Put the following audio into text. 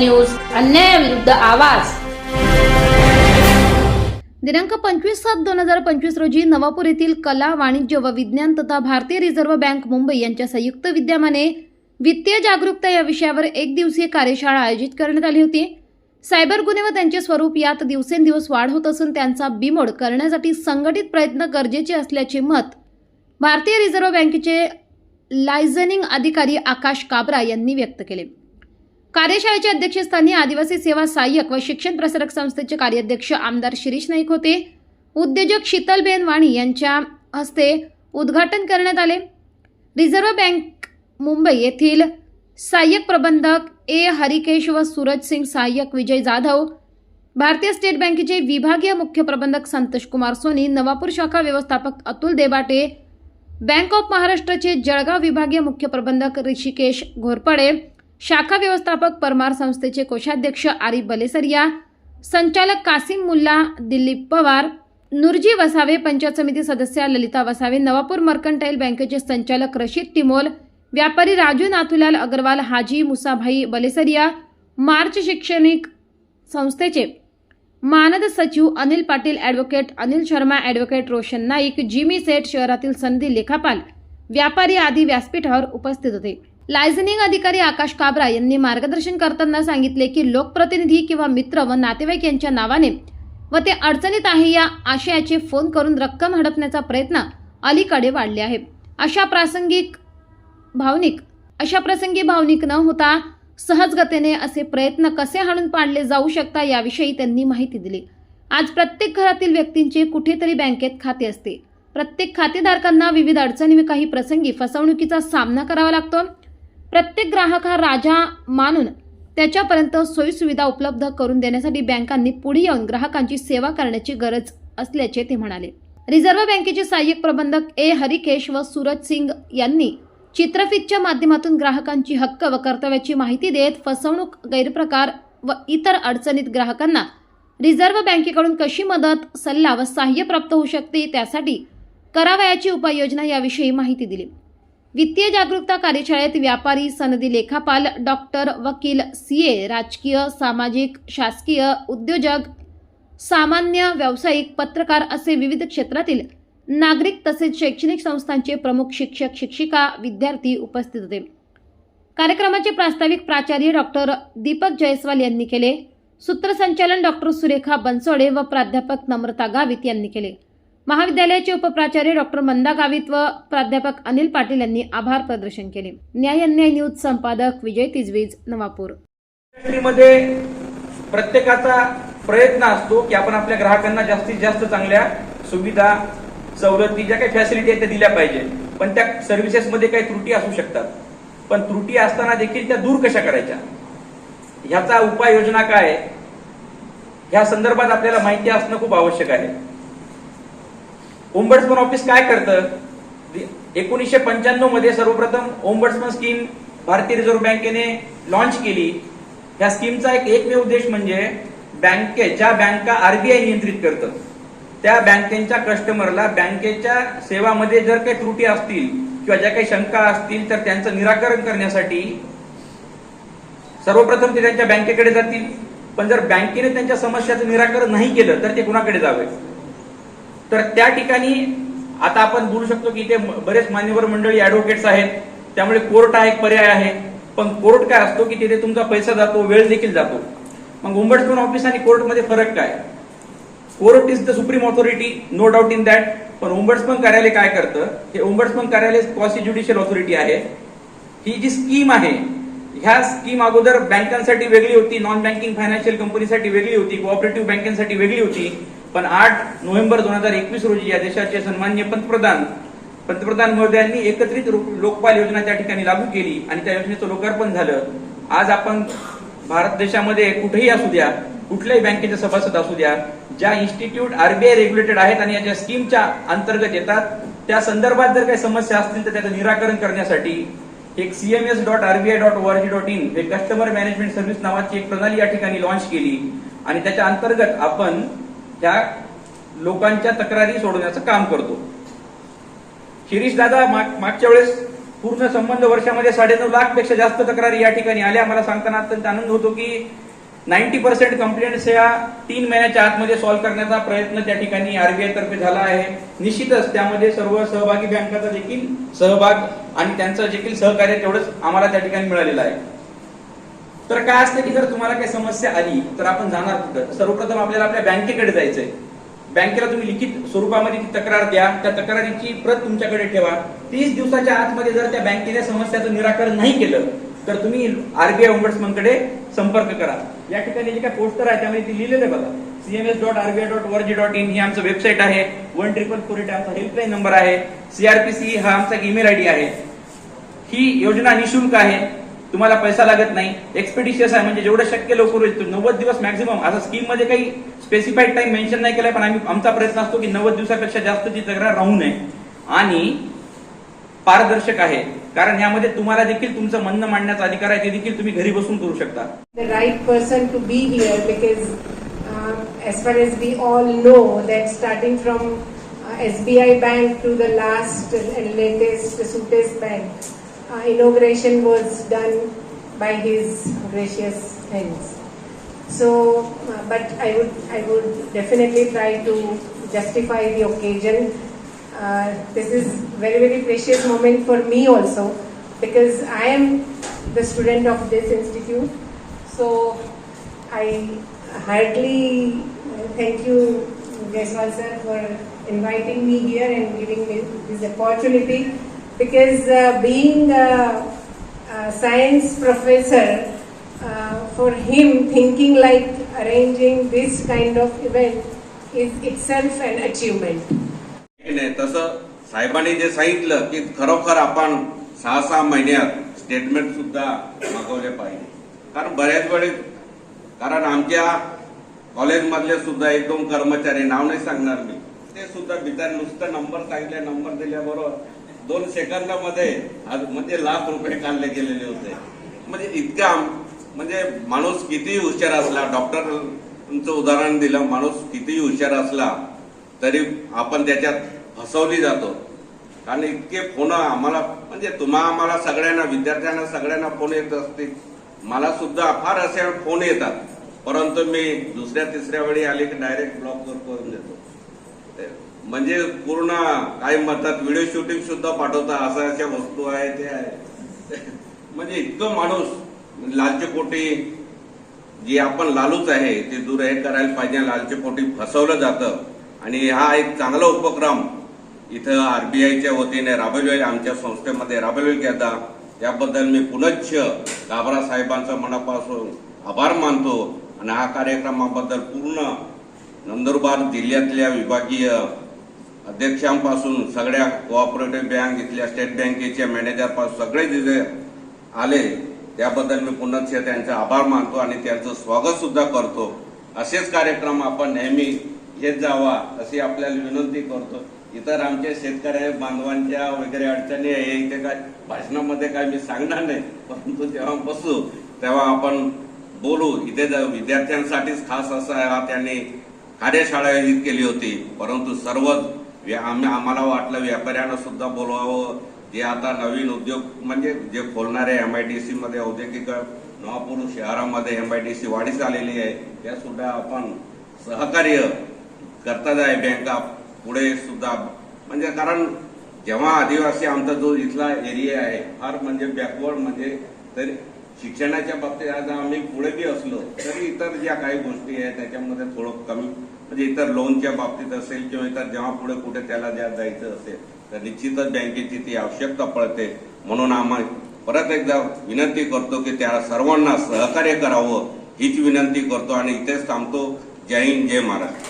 News अन्यायाविरुद्ध आवाज. दिनांक पंचवीस सात दोन हजार पंचवीस रोजी नवापूर येथील कला वाणिज्य व विज्ञान तथा भारतीय रिझर्व्ह बँक मुंबई यांच्या संयुक्त विद्यमाने वित्तीय जागरूकता या विषयावर एक दिवसीय कार्यशाळा आयोजित करण्यात आली होती. सायबर गुन्हे व त्यांचे स्वरूप यात दिवसेंदिवस वाढ होत असून त्यांचा बिमोड करण्यासाठी संघटित प्रयत्न गरजेचे असल्याचे मत भारतीय रिझर्व्ह बँकेचे लायझनिंग अधिकारी आकाश काबरा यांनी व्यक्त केले. कार्यशाळेच्या अध्यक्षस्थानी आदिवासी सेवा सहाय्यक व शिक्षण प्रसारक संस्थेचे कार्याध्यक्ष आमदार शिरीष नाईक होते. उद्योजक शीतलबेन वाणी यांच्या हस्ते उद्घाटन करण्यात आले. रिझर्व्ह बँक मुंबई येथील सहाय्यक प्रबंधक ए हरिकेश व सूरज सिंग सहाय्यक विजय जाधव भारतीय स्टेट बँकेचे विभागीय मुख्य प्रबंधक संतोष कुमार सोनी नवापूर शाखा व्यवस्थापक अतुल देबाटे बँक ऑफ महाराष्ट्राचे जळगाव विभागीय मुख्य प्रबंधक ऋषिकेश घोरपडे शाखा व्यवस्थापक परमार संस्थेचे कोषाध्यक्ष आरिफ बलेसरिया संचालक कासिम मुल्ला दिलीप पवार नुरजी वसावे पंचायत समिती सदस्या ललिता वसावे नवापूर मर्कंटाईल बँकेचे संचालक रशीद टिमोल व्यापारी राजू नाथुलाल अग्रवाल हाजी मुसाभाई बलेसरिया मार्च शैक्षणिक संस्थेचे मानद सचिव Anil Patil advocate Anil Sharma advocate Roshan Naik Jimmy Seth शहरातील सनदी लेखापाल व्यापारी आदी व्यासपीठावर उपस्थित होते. लायझनिंग अधिकारी आकाश काबरा यांनी मार्गदर्शन करताना सांगितले की लोकप्रतिनिधी किंवा मित्र व नातेवाईक यांच्या नावाने व ते अडचणीत आहे या आशयाचे फोन करून रक्कम हडपण्याचा प्रयत्न अलीकडे वाढले आहे. अशा प्रासंगिक भावनिक अशा प्रसंगी भावनिक न होता सहजगतेने असे प्रयत्न कसे हाणून पाडले जाऊ शकता याविषयी त्यांनी माहिती दिली. आज प्रत्येक घरातील व्यक्तींचे कुठेतरी बँकेत खाते असते. प्रत्येक खातेधारकांना विविध अडचणी व काही प्रसंगी फसवणुकीचा सामना करावा लागतो. प्रत्येक ग्राहक हा राजा मानून त्याच्यापर्यंत सोयीसुविधा उपलब्ध करून देण्यासाठी बँकांनी पुढे येऊन ग्राहकांची सेवा करण्याची गरज असल्याचे ते म्हणाले. रिझर्व्ह बँकेचे सहाय्यक प्रबंधक ए. हरिकेश व सूरज सिंग यांनी चित्रफितच्या माध्यमातून ग्राहकांची हक्क व कर्तव्याची माहिती देत फसवणूक गैरप्रकार व इतर अडचणीत ग्राहकांना रिझर्व्ह बँकेकडून कशी मदत सल्ला व सहाय्य प्राप्त होऊ शकते त्यासाठी करावयाची उपाययोजना याविषयी माहिती दिली. वित्तीय जागरूकता कार्यशाळेत व्यापारी सनदी लेखापाल डॉक्टर वकील सीए राजकीय सामाजिक शासकीय उद्योजक सामान्य व्यावसायिक पत्रकार असे विविध क्षेत्रातील नागरिक तसेच शैक्षणिक संस्थांचे प्रमुख शिक्षक शिक्षिका विद्यार्थी उपस्थित होते. कार्यक्रमाचे प्रास्ताविक प्राचार्य डॉक्टर दीपक जयस्वाल यांनी केले. सूत्रसंचालन डॉक्टर सुरेखा बनसोडे व प्राध्यापक नम्रता गावित यांनी केले. महाविद्यालयाचे उपप्राचार्य डॉक्टर मंदा गावित व प्राध्यापक अनिल पाटील यांनी आभार प्रदर्शन केले. न्याय अन्याय न्यूज संपादक विजय तिजवीज नवापूर. मध्ये प्रत्येकाचा प्रयत्न असतो की आपण आपल्या ग्राहकांना जास्तीत जास्त चांगल्या सुविधा सवलती ज्या काही फॅसिलिटी आहेत त्या दिल्या पाहिजे. पण त्या सर्व्हिसेसमध्ये काही त्रुटी असू शकतात. पण त्रुटी असताना देखील त्या दूर कशा करायच्या? ह्याचा उपाययोजना काय ह्या संदर्भात आपल्याला माहिती असणं खूप आवश्यक आहे. ओंबड्समन ऑफिस काय करतं? एकोणीसशे पंच्याण्णवमध्ये सर्वप्रथम ओंबड्समन स्कीम भारतीय रिझर्व्ह बँकेने लॉन्च केली. या स्कीमचा एक एकमेव उद्देश म्हणजे बँके ज्या बँका आरबीआय नियंत्रित करतं त्या बँकेच्या कस्टमरला बँकेच्या सेवामध्ये जर काही त्रुटी असतील किंवा ज्या काही शंका असतील तर त्यांचं निराकरण करण्यासाठी सर्वप्रथम ते त्यांच्या बँकेकडे जातील. पण जर बँकेने त्यांच्या समस्याचं निराकरण नाही केलं तर ते कुणाकडे जावे? तर त्या ठिकाणी आता आपण बोलू शकतो की इथे बरेच मान्यवर मंडळी ऍडव्होकेट्स आहेत. त्यामुळे कोर्ट हा एक पर्याय आहे. पण कोर्ट काय असतो की तिथे तुमचा पैसा जातो वेळ देखील जातो. मग उंबडस्मन ऑफिस आणि कोर्टमध्ये फरक काय? Court is the supreme authority no doubt in that पण उंबडस्मन कार्यालय काय करतं? हे उंबडस्मन कार्यालय क्वासी ज्युडिशियल ऑथॉरिटी आहे. ही जी स्कीम आहे ह्या स्कीम अगोदर बँकांसाठी वेगळी होती नॉन बँकिंग फायनान्शियल कंपनीसाठी वेगळी होती कोऑपरेटिव्ह बँकांसाठी वेगळी होती. पण आठ नोव्हेंबर दोन हजार एकवीस रोजी या देशाचे सन्मान्य पंतप्रधान पंतप्रधान महोदयांनी एकत्रित लोकपाल योजना त्या ठिकाणी लागू केली आणि त्या योजनेचं लोकार्पण झालं. आज आपण भारत देशामध्ये कुठेही असू द्या कुठल्याही बँकेचे सभासद असू द्या ज्या इन्स्टिट्यूट आरबीआय रेग्युलेटेड आहेत आणि या ज्या स्कीमच्या अंतर्गत येतात त्या संदर्भात जर काही समस्या असतील तर त्याचं निराकरण करण्यासाठी एक CMS dot RBI dot ORG dot in हे कस्टमर मॅनेजमेंट सर्व्हिस नावाची एक प्रणाली या ठिकाणी लॉन्च केली. आणि त्याच्या अंतर्गत आपण त्या लोकांच्या तक्रारी सोडवण्याचं काम करतो. शिरीष दादा माग- मागच्या वेळेस पूर्ण संबंध वर्षामध्ये साडेनऊ लाखपेक्षा जास्त तक्रारी या ठिकाणी आल्या. मला सांगताना अत्यंत आनंद होतो की नाईन्टी पर्सेंट कंप्लेंट्स या तीन महिन्याच्या आतमध्ये सॉल्व्ह करण्याचा प्रयत्न त्या ठिकाणी आरबीआय तर्फे झाला आहे. निश्चितच त्यामध्ये सर्व सहभागी बँकाचा देखील सहभाग आणि त्यांचं देखील सहकार्य तेवढंच आम्हाला त्या ठिकाणी मिळालेलं आहे. तर काय असतं की जर तुम्हाला काही समस्या आली तर आपण जाणार कुठं? सर्वप्रथम आपल्याला आपल्या बँकेकडे जायचंय. बँकेला तुम्ही लिखित स्वरूपामध्ये ती तक्रार द्या. त्या तक्रारीची प्रत तुमच्याकडे ठेवा. तीस दिवसाच्या आतमध्ये जर त्या बँकेने समस्याचं निराकरण नाही केलं तर तुम्ही आरबीआयकडे संपर्क करा. या ठिकाणी जे काय पोस्टर आहे त्यामध्ये ते लिहिलेलं आहे बघा. CMS dot RBI dot org dot in ही आमचं वेबसाईट आहे. वन ट्रिपल फोर एट आमचा हेल्पलाईन नंबर आहे. सीआरपीसी हा आमचा ईमेल आयडी आहे. ही योजना निशुल्क आहे. तुम्हाला पैसा लागत नाही. एक्सपेडिशियस आहे म्हणजे जेवढं शक्य लवकर होईल. नव्वद दिवस मॅक्झिमम आता स्कीममध्ये काही स्पेसिफाईड टाइम मेन्शन नाही केलाय पण आम्ही आमचा प्रयत्न असतो की नव्वद दिवसापेक्षा जास्त ती तक्रार राहू नये. आणि पारदर्शक आहे कारण यामध्ये तुम्हाला देखील तुमचं म्हणणं मांडण्याचा अधिकार आहे ते देखील तुम्ही घरी बसून करू शकता. Right person to to be here because uh, as far as we all know that starting from uh, SBI Bank to the last and uh, inauguration was done by his gracious hands. So, uh, but I would, I would definitely try to justify the occasion. Uh, this is very, very precious moment for me also because I am the student of this institute. So I heartily uh, thank you, Jaiswal sir, for inviting me here and giving me this opportunity because uh, being a, a science professor, uh, for him thinking like arranging this kind of event is itself an achievement. नाही तसं साहेबांनी जे सांगितलं की खरोखर आपण सहा सहा महिन्यात स्टेटमेंट सुद्धा मागवले पाहिजे कारण बऱ्याच वेळेस कारण आमच्या कॉलेजमधले सुद्धा एक दोन कर्मचारी नाव नाही सांगणार मी ते सुद्धा बिचार नुसतं नंबर सांगितले नंबर दिल्याबरोबर दोन सेकंदामध्ये आज म्हणजे लाख रुपये काढले गेलेले होते. म्हणजे इतका म्हणजे माणूस कितीही हुशार असला डॉक्टरचं उदाहरण दिलं माणूस कितीही हुशार असला तरी आपण त्याच्यात फसवली जातो. कारण इतके फोन आम्हाला म्हणजे तुम्हा आम्हाला सगळ्यांना विद्यार्थ्यांना सगळ्यांना फोन येत असतील. मला सुद्धा फार असे फोन येतात. परंतु मी दुसऱ्या तिसऱ्या वेळी आले की डायरेक्ट ब्लॉक करून देतो ते म्हणजे पूर्ण काय म्हणतात व्हिडिओ शूटिंग सुद्धा पाठवता असा अशा वस्तू आहे ते आहे म्हणजे इतकं माणूस लालचे पोटी जे आपण लालूच आहे ते दूर हे करायला पाहिजे लालचे पोटी फसवलं जातं. आणि हा एक चांगला उपक्रम इथं आरबीआयच्या वतीने राबवलेला आमच्या संस्थेमध्ये राबवलेला गेला. त्याबद्दल मी पुनश्च गाभरा साहेबांचा मनापासून आभार मानतो. आणि हा कार्यक्रमाबद्दल पूर्ण नंदुरबार जिल्ह्यातल्या विभागीय अध्यक्षांपासून सगळ्या कोऑपरेटिव्ह बँक इथल्या स्टेट बँकेच्या मॅनेजरपासून सगळे जे आले त्याबद्दल मी पुन्हा त्यांचा आभार मानतो आणि त्यांचं स्वागत सुद्धा करतो. असेच कार्यक्रम आपण नेहमी घेत जावा अशी आपल्याला विनंती करतो. इतर आमच्या शेतकऱ्या बांधवांच्या वगैरे अडचणी आहे इथे काय भाषणामध्ये काय मी सांगणार नाही परंतु जेव्हा बसू तेव्हा आपण बोलू. इथे विद्यार्थ्यांसाठीच खास असा हा त्यांनी कार्यशाळा आयोजित केली होती परंतु सर्वच आम्ही- आम्हाला वाटलं व्यापाऱ्यांना सुद्धा बोलवावं. जे आता नवीन उद्योग म्हणजे जे खोलणारे एम आय डी सीमध्ये औद्योगिक नवापूर शहरामध्ये एम आय डी सी वाढीस आलेली आहे त्या सुद्धा आपण सहकार्य करतात आहे बँका पुढे सुद्धा म्हणजे कारण जेव्हा आदिवासी आमचा जो इथला एरिया आहे फार म्हणजे बॅकवर्ड म्हणजे तरी शिक्षणाच्या बाबतीत आज आम्ही पुढे बी असलो तरी इतर ज्या काही गोष्टी आहेत त्याच्यामध्ये थोडं कमी. म्हणजे इतर लोनच्या बाबतीत असेल किंवा इतर जेव्हा पुढे कुठे त्याला ज्या जायचं असेल तर निश्चितच बँकेची ती आवश्यकता पडते. म्हणून आम्ही परत एकदा विनंती करतो की त्या सर्वांना सहकार्य करावं हीच विनंती करतो आणि इथेच थांबतो. जय हिंद जय महाराज